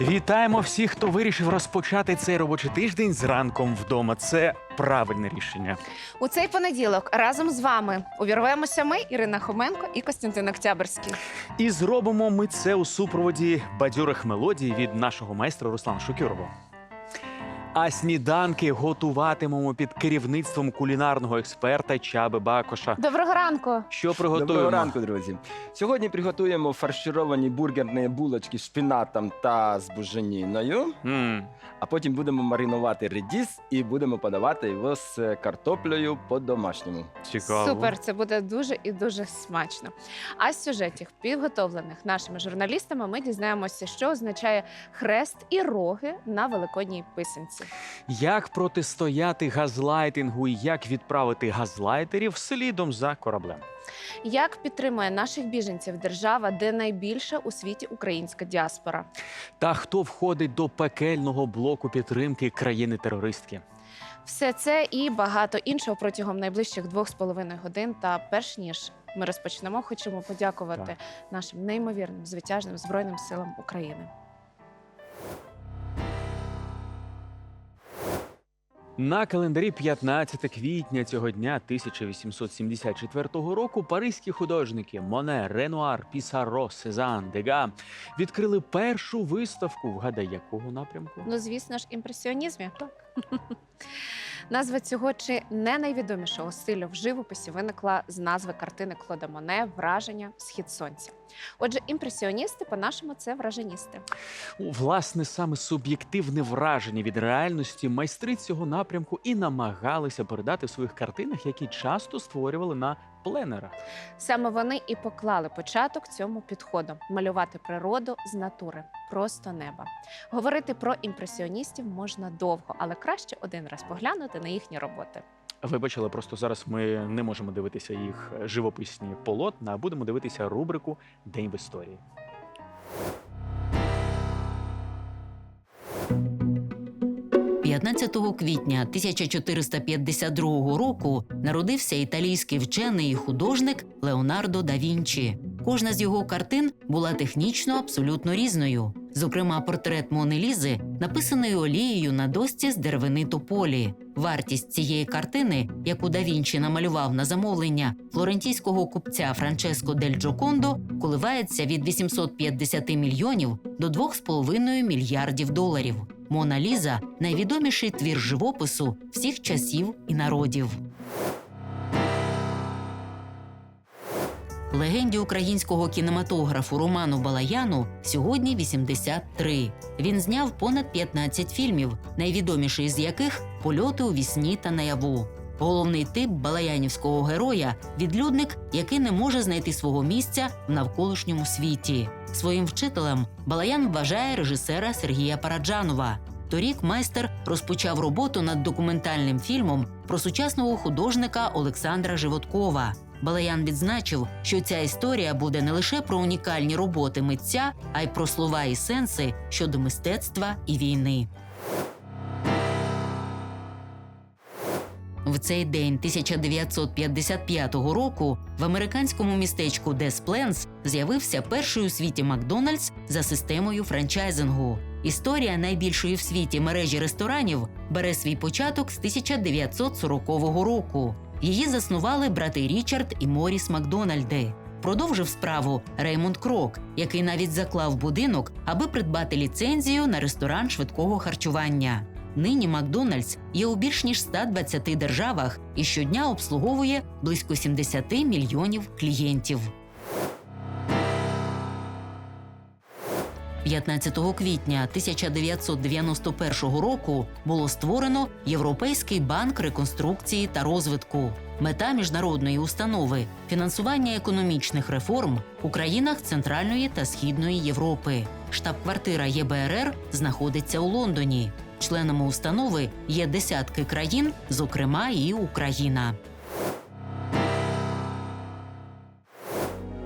Вітаємо всіх, хто вирішив розпочати цей робочий тиждень з ранком вдома. Це правильне рішення. У цей понеділок разом з вами увірвемося ми, Ірина Хоменко і Костянтин Октябрьський. І зробимо ми це у супроводі бадьорих мелодій від нашого майстра Руслана Шукюрова. А сніданки готуватимемо під керівництвом кулінарного експерта Чаби Бакоша. Доброго ранку! Що приготуємо? Доброго ранку, друзі. Сьогодні приготуємо фаршировані бургерні булочки з шпінатом та з буженіною, М, а потім будемо маринувати редіс і будемо подавати його з картоплею по-домашньому. цікаво. Супер, це буде дуже і дуже смачно. А з сюжетів, підготовлених нашими журналістами, ми дізнаємося, що означає хрест і роги на великодній писанці. Як протистояти газлайтингу і як відправити газлайтерів слідом за кораблем? Як підтримує наших біженців держава, де найбільша у світі українська діаспора? Та хто входить до пекельного блоку підтримки країни-терористки? Все це і багато іншого протягом найближчих двох з половиною годин. Та перш ніж ми розпочнемо, хочемо подякувати Так. нашим неймовірним звитяжним збройним силам України. На календарі 15 квітня цього дня 1874 року паризькі художники Моне, Ренуар, Пісаро, Сезан, Дега відкрили першу виставку. Вгадай, якого напрямку? Ну, звісно ж, імпресіонізмі. Так. Назва цього чи не найвідомішого стилю в живописі виникла з назви картини Клода Моне Враження Схід сонця. Отже, імпресіоністи, по-нашому, це враженісти. Власне, саме суб'єктивне враження від реальності майстри цього напрямку і намагалися передати в своїх картинах, які часто створювали на пленерах. Саме вони і поклали початок цьому підходу малювати природу з натури, просто неба. Говорити про імпресіоністів можна довго, але краще один раз поглянути на їхні роботи. Вибачили, просто зараз ми не можемо дивитися їх живописні полотна, а будемо дивитися рубрику День в історії. – 15 квітня 1452 року народився італійський вчений і художник Леонардо да Вінчі. Кожна з його картин була технічно абсолютно різною. Зокрема, портрет Мони Лізи написаний олією на досці з деревини тополі. Вартість цієї картини, яку да Вінчі намалював на замовлення флорентійського купця Франческо дель Джокондо, коливається від 850 мільйонів до 2,5 мільярдів доларів. Мона Ліза найвідоміший твір живопису всіх часів і народів. Легенді українського кінематографу Роману Балаяну сьогодні 83. Він зняв понад 15 фільмів, найвідоміший з яких польоти у вісні та наяву. Головний тип балаянівського героя відлюдник, який не може знайти свого місця в навколишньому світі. Своїм вчителем Балаян вважає режисера Сергія Параджанова. Торік майстер розпочав роботу над документальним фільмом про сучасного художника Олександра Животкова. Балаян відзначив, що ця історія буде не лише про унікальні роботи митця, а й про слова і сенси щодо мистецтва і війни. В цей день 1955 року в американському містечку Дес Пленс з'явився перший у світі Макдональдс за системою франчайзингу. Історія найбільшої в світі мережі ресторанів бере свій початок з 1940 року. Її заснували брати Річард і Моріс Макдональди. Продовжив справу Реймонд Крок, який навіть заклав будинок, аби придбати ліцензію на ресторан швидкого харчування. Нині Макдональдс є у більш ніж 120 державах і щодня обслуговує близько 70 мільйонів клієнтів. 15 квітня 1991 року було створено Європейський банк реконструкції та розвитку. Мета міжнародної установи фінансування економічних реформ у країнах Центральної та Східної Європи. Штаб-квартира ЄБРР знаходиться у Лондоні. Членами установи є десятки країн, зокрема і Україна.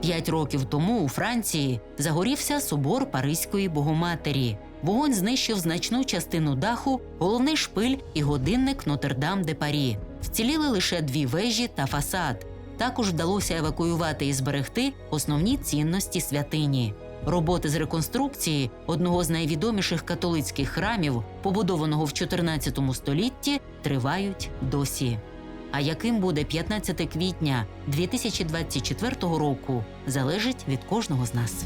П'ять років тому у Франції загорівся собор Паризької Богоматері. Вогонь знищив значну частину даху, головний шпиль і годинник Нотр-Дам де Парі. Вціліли лише дві вежі та фасад. Також вдалося евакуювати і зберегти основні цінності святині. Роботи з реконструкції одного з найвідоміших католицьких храмів, побудованого в 14 столітті, тривають досі. А яким буде 15 квітня 2024 року, залежить від кожного з нас.